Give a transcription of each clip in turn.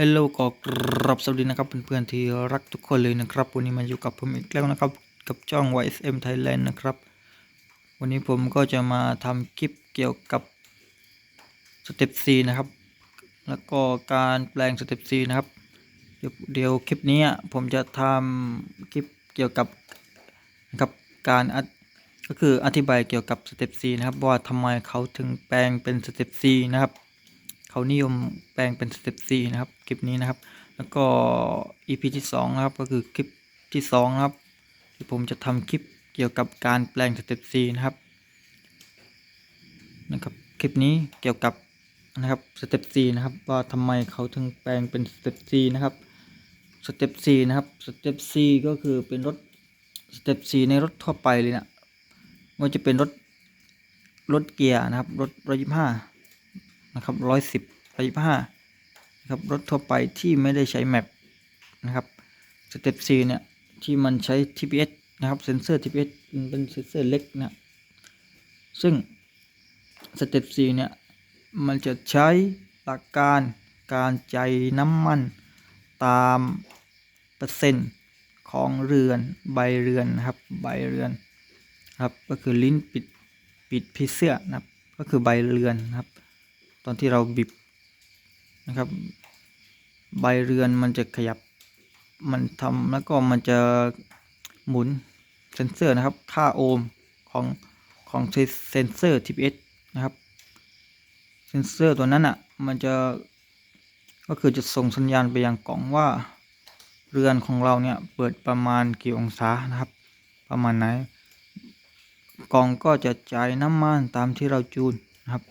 ฮัลโหลก็กรับ สวัสดีนะครับเพื่อนๆที่รักทุกคนเลยนะครับ วันนี้มาอยู่กับผมอีกแล้วนะครับ กับจ้อง YSM Thailand นะครับ วันนี้ผมก็จะมาทำคลิปเกี่ยวกับสเต็ป C นะครับ แล้วก็การแปลงสเต็ป C นะครับ เดี๋ยวคลิปนี้ผมจะทำคลิปเกี่ยวกับนะครับการก็คืออธิบายเกี่ยวกับสเต็ป C นะครับว่าทำไมเขาถึงแปลงเป็นสเต็ป C นะครับ เขานิยมแปลงเป็นสเต็ป C นะครับคลิปนี้นะครับ แล้วก็ EP ที่2นะครับก็คือคลิปที่2นะครับที่ผมจะทำคลิปเกี่ยวกับการแปลงสเต็ป C นะครับนะครับคลิปนี้เกี่ยวกับนะครับสเต็ป C นะครับว่าทำไมเขาถึงแปลงเป็นสเต็ป C นะครับสเต็ป C นะครับสเต็ป C ก็คือเป็นรถสเต็ป C ในรถทั่วไปเลยนะมันจะเป็นรถรถเกียร์นะครับ รถร้อยยี่ห้า นะครับร้อยสิบร้อยยี่ห้านะครับรถทั่วไปที่ไม่ได้ใช้แมปนะครับสเต็ป C เนี่ยที่มันใช้ TPS นะครับเซนเซอร์ TPS มันเป็นเซนเซอร์เล็กนะซึ่งสเต็ป C เนี่ยมันจะใช้หลักการการใจน้ำมันตามเปอร์เซ็นต์ของเรือนใบเรือนนะครับใบเรือนครับก็คือลิ้นปิดปิดผีเสื้อนะครับก็คือใบเรือนนะครับ ตอนที่เราบิบนะครับ ใบเรือนมันจะขยับมันทำแล้วก็มันจะหมุนเซนเซอร์นะครับ ค่าโอห์มของของเซนเซอร์ TPS นะครับ เซนเซอร์ตัวนั้นอะ มันจะก็คือจะส่งสัญญาณไปยังกล่องว่า เรือนของเราเนี่ยเปิดประมาณกี่องศานะครับ ประมาณไหนกล่องก็จะจ่ายน้ำมันตามที่เราจูนนะครับ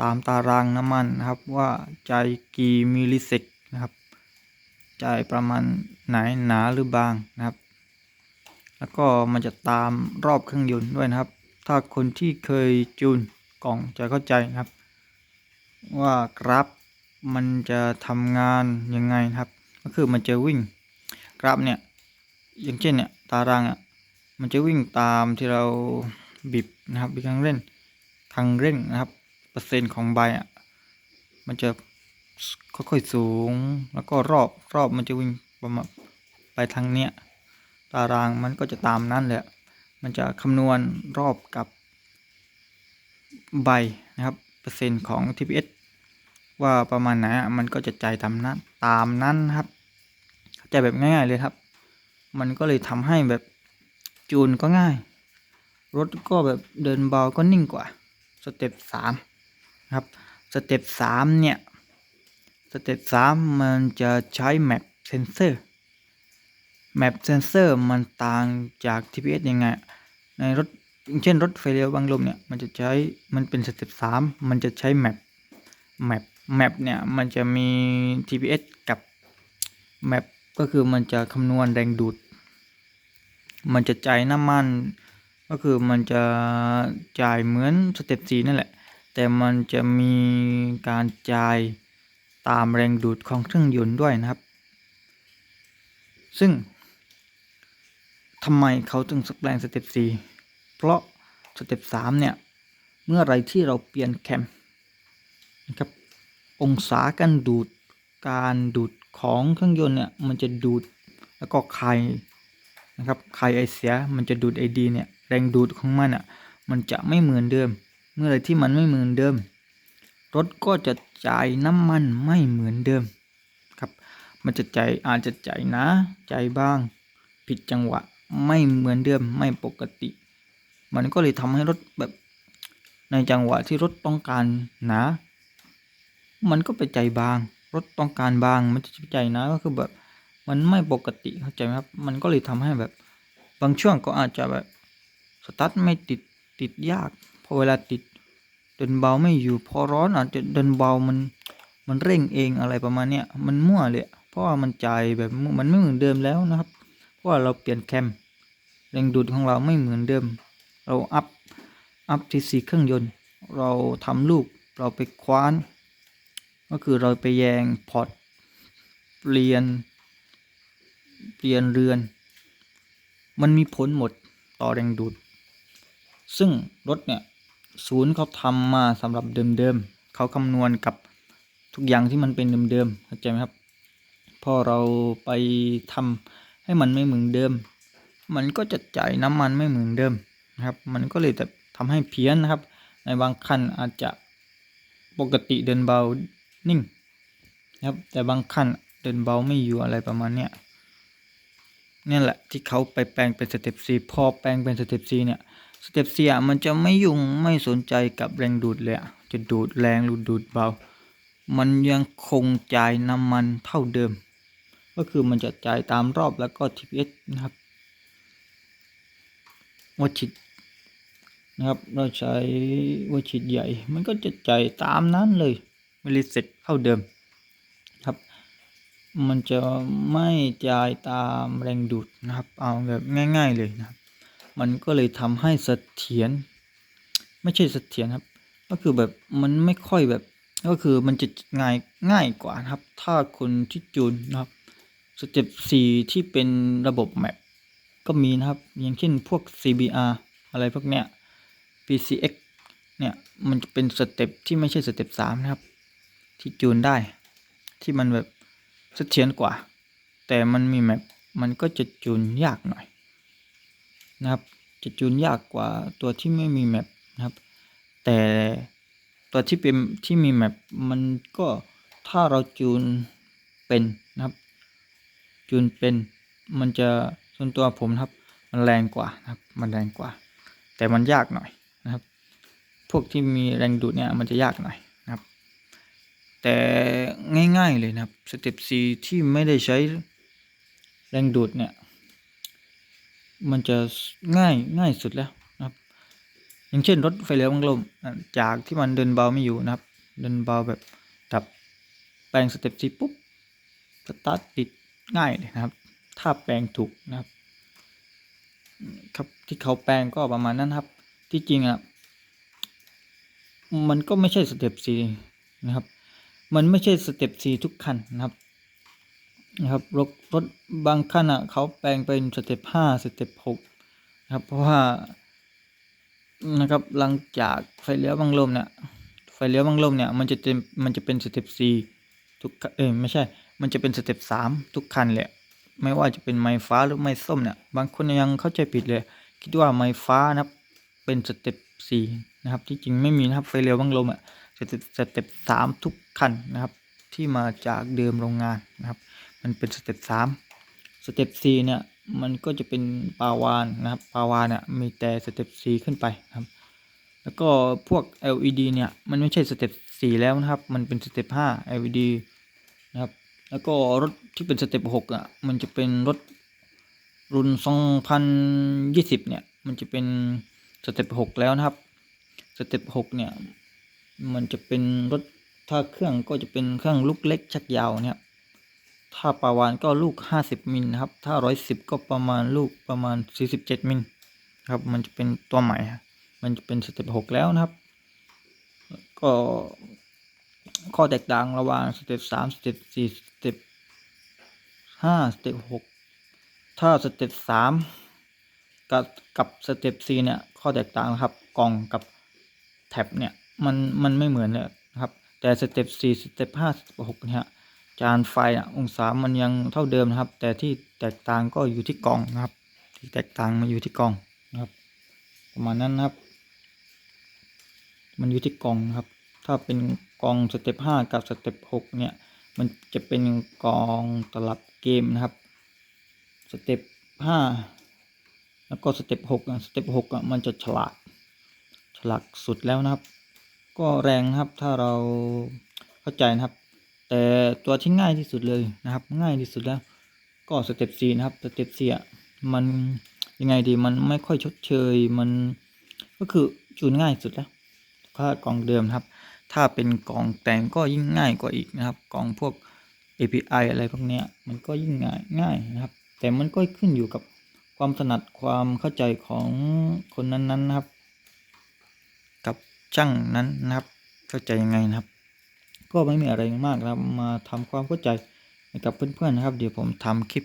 ตามตารางน้ำมันนะครับว่าจ่ายกี่มิลลิเซกนะครับจ่ายประมาณไหนหนาหรือบางนะครับ แล้วก็มันจะตามรอบเครื่องยนต์ด้วยนะครับ ถ้าคนที่เคยจูนกล่องจะเข้าใจนะครับ ว่ากราฟมันจะทำงานยังไงนะครับ ก็คือมันจะวิ่งกราฟเนี่ยอย่างเช่นเนี่ยตารางอะมันจะวิ่งตามที่เราบีบนะครับบีบคันเร่งคันเร่งนะครับ ปอร์เซ็นต์ของใบอะมันจะค่อยๆสูง แล้วก็รอบรอบมันจะวิ่งประมาณไปทางเนี้ยตารางมันก็จะตามนั้นแหละ มันจะคำนวณรอบกับใบนะครับเปอร์เซ็นต์ของ TPS ว่าประมาณไหนอะมันก็จะจ่ายตามนั้นตามนั้นครับเข้าใจแบบง่ายๆเลยครับ มันก็เลยทำให้แบบจูนก็ง่าย รถก็แบบเดินเบาก็นิ่งกว่า สเต็ปสาม ครับ สเต็ปสามเนี่ย สเต็ปสามมันจะใช้แมปเซนเซอร์แมปเซนเซอร์มันต่างจาก TPS ยังไง ในรถอย่างเช่นรถไฟเร็วบางลมเนี่ย มันจะใช้ มันเป็นสเต็ปสามมันจะใช้แมปแมปแมปเนี่ยมันจะมี TPS กับแมปก็คือมันจะคำนวณแรงดูด มันจะจ่ายน้ำมัน ก็คือมันจะจ่ายเหมือนสเต็ปสีนั่นแหละ แต่มันจะมีการจ่ายตามแรงดูดของเครื่องยนต์ด้วยนะครับ ซึ่งทำไมเขาถึงสแปลงสเต็ปสีเพราะสเต็ปสามเนี่ย เมื่อไรที่เราเปลี่ยนแคมนะครับองศาการดูดการดูดของเครื่องยนต์เนี่ย มันจะดูดแล้วก็คายนะครับคายไอเสียมันจะดูดไอดีเนี่ย แรงดูดของมันอะมันจะไม่เหมือนเดิม เมื่อไรที่มันไม่เหมือนเดิม รถก็จะจ่ายน้ำมันไม่เหมือนเดิมครับ มันจะจ่ายอาจจะจ่ายนะจ่ายบ้าง ผิดจังหวะไม่เหมือนเดิมไม่ปกติ มันก็เลยทำให้รถแบบในจังหวะที่รถต้องการหนามันก็ไปใจบาง รถต้องการบาง มันจะใจนาก็คือแบบ มันไม่ปกติเข้าใจไหมครับ มันก็เลยทำให้แบบ บางช่วงก็อาจจะแบบสตาร์ทไม่ติดติดยาก พอเวลาติดเดินเบาไม่อยู่ พอร้อนอาจจะเดินเบามันมันเร่งเองอะไรประมาณเนี้ยมันมั่วเลย เพราะว่ามันจ่ายแบบมันไม่เหมือนเดิมแล้วนะครับ เพราะว่าเราเปลี่ยนแคมแรงดูดของเราไม่เหมือนเดิม เราอัพอัพทีซีเครื่องยนต์ เราทำลูกเราไปคว้าน ก็คือเราไปแยงพอร์ตเปลี่ยนเปลี่ยนเรือน มันมีผลหมดต่อแรงดูด ซึ่งรถเนี่ย ศูนย์เขาทำมาสำหรับเดิมๆเขาคำนวณกับทุกอย่างที่มันเป็นเดิมๆเข้าใจไหมครับ พอเราไปทำให้มันไม่เหมือนเดิม มันก็จะจ่ายน้ำมันไม่เหมือนเดิมนะครับ มันก็เลยแบบทำให้เพี้ยนนะครับ ในบางคันอาจจะปกติเดินเบานิ่งนะครับแต่บางคันเดินเบาไม่อยู่อะไรประมาณเนี้ยนี่แหละที่เขาไปแปลงเป็นสเต็ปซีพอแปลงเป็นสเต็ปซีเนี่ย สเต็ปซีอะมันจะไม่ยุ่งไม่สนใจกับแรงดูดเลยจะดูดแรงหรือดูดเบา มันยังคงจ่ายน้ำมันเท่าเดิม ก็คือมันจะจ่ายตามรอบแล้วก็ TPS นะครับวัดฉีดนะครับ เราใช้วัดฉีดใหญ่ มันก็จะจ่ายตามนั้นเลยไม่รีเซ็ตเท่าเดิมครับ มันจะไม่จ่ายตามแรงดูดนะครับ เอาแบบง่าย ๆเลยนะครับ มันก็เลยทำให้เสถียรไม่ใช่เสถียรครับ ก็คือแบบมันไม่ค่อยแบบก็คือมันจะง่ายง่ายกว่านะครับ ถ้าคนที่จูนนะครับสเต็ปสี่ที่เป็นระบบแมปก็มีนะครับ อย่างเช่นพวก CBR อะไรพวกเนี้ย PCX เนี่ยมันจะเป็นสเต็ปที่ไม่ใช่สเต็ปสามนะครับ ที่จูนได้ ที่มันแบบเสถียรกว่า แต่มันมีแมปมันก็จะจูนยากหน่อย นะครับ จะจูนยากกว่าตัวที่ไม่มีแมปนะครับ แต่ตัวที่เป็นที่มีแมปมันก็ถ้าเราจูนเป็นนะครับ จูนเป็นมันจะส่วนตัวผมนะครับ มันแรงกว่านะครับ มันแรงกว่า แต่มันยากหน่อยนะครับ พวกที่มีแรงดูดเนี่ยมันจะยากหน่อยนะครับ แต่ง่ายๆเลยนะครับสเต็ป C ที่ไม่ได้ใช้แรงดูดเนี่ย มันจะง่ายง่ายสุดแล้วนะครับ อย่างเช่นรถไฟเลี้ยวบังลมอะจากที่มันเดินเบาไม่อยู่นะครับ เดินเบาแบบดับแปลงสเต็ป C ปุ๊บสตาร์ทติดง่ายเลยนะครับ ถ้าแปลงถูกนะครับ ครับที่เขาแปลงก็ประมาณนั้นครับ ที่จริงอะมันก็ไม่ใช่สเต็ปซีนะครับ มันไม่ใช่สเต็ปซีทุกคันนะครับ นะครับรถรถบางคันอะเขาแปลงเป็นสเต็ปห้าสเต็ปหกนะครับ เพราะว่านะครับหลังจากไฟเลี้ยวบังลมเนี่ยไฟเลี้ยวบังลมเนี่ยมันจะเป็นมันจะเป็นสเต็ปซีทุกเอ้ยไม่ใช่ มันจะเป็นสเต็ปสามทุกคันแหละไม่ว่าจะเป็นไม้ฟ้าหรือไม้ส้มเนี่ยบางคนยังเข้าใจผิดเลย คิดว่าไม้ฟ้านะครับเป็นสเต็ปสี่นะครับ ที่จริงไม่มีนะครับไฟเร็วบังลมอะสเต็ปสเต็ปสามทุกคันนะครับ ที่มาจากเดิมโรงงานนะครับ มันเป็นสเต็ปสามสเต็ปสี่เนี่ยมันก็จะเป็นปาวานนะครับปาวานเนี่ยมีแต่สเต็ปสี่ขึ้นไปครับแล้วก็พวก LED เนี่ยมันไม่ใช่สเต็ปสี่แล้วนะครับ มันเป็นสเต็ปห้า LED นะครับแล้วก็รถที่เป็นสเต็ปหกอะมันจะเป็นรถรุ่นสองพันยี่สิบเนี่ยมันจะเป็นสเต็ปหกแล้วนะครับสเต็ปหกเนี่ยมันจะเป็นรถถ้าเครื่องก็จะเป็นเครื่องลูกเล็กชักยาวเนี่ย ถ้าปาวานก็ลูกห้าสิบมิลนะครับ ถ้าร้อยสิบก็ประมาณลูกประมาณสี่สิบเจ็ดมิลครับ มันจะเป็นตัวใหม่ มันจะเป็นสเต็ปหกแล้วนะครับ ก็ข้อแตกต่างระหว่างสเต็ปสามสเต็ปสี่สเต็ปห้าสเต็ปหกถ้าสเต็ปสามกับกับสเต็ปสี่เนี่ย ข้อแตกต่างนะครับ กล่องกับแท็บเนี่ย มันมันไม่เหมือนเลยนะครับ แต่สเต็ปสี่สเต็ปห้าสเต็ปหกเนี่ย จานไฟอะองศามันยังเท่าเดิมนะครับ แต่ที่แตกต่างก็อยู่ที่กล่องนะครับ ที่แตกต่างมาอยู่ที่กล่องนะครับ ประมาณนั้นนะครับ มันอยู่ที่กล่องนะครับ ถ้าเป็นกล่องสเต็ปห้ากับสเต็ปหกเนี่ย มันจะเป็นกล่องตลับเกมนะครับสเต็ปห้าแล้วก็สเต็ปหกสเต็ปหกอะมันจะฉลาดฉลาดสุดแล้วนะครับ ก็แรงนะครับถ้าเราเข้าใจนะครับ แต่ตัวที่ง่ายที่สุดเลยนะครับ ง่ายที่สุดแล้ว ก็สเต็ปสี่นะครับสเต็ปสี่อะมันยังไงดีมันไม่ค่อยชดเชยมันก็คือจูนง่ายสุดแล้วถ้ากล่องเดิมครับ ถ้าเป็นกล่องแต่งก็ยิ่งง่ายกว่าอีกนะครับกล่องพวก API อะไรพวกเนี้ยมันก็ยิ่งง่ายง่ายนะครับ แต่มันก็ขึ้นอยู่กับความถนัดความเข้าใจของคนนั้นๆนะครับ กับช่างนั้นนะครับ เข้าใจยังไงนะครับ ก็ไม่มีอะไรมากนะครับ มาทำความเข้าใจกับเพื่อนๆนะครับ เดี๋ยวผมทำคลิป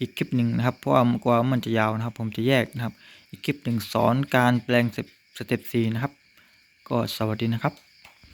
อีกคลิปหนึ่งนะครับ เพราะว่ากว่ามันจะยาวนะครับ ผมจะแยกนะครับ อีกคลิปหนึ่งสอนการแปลงสเต็ปซีนะครับ ก็สวัสดีนะครับ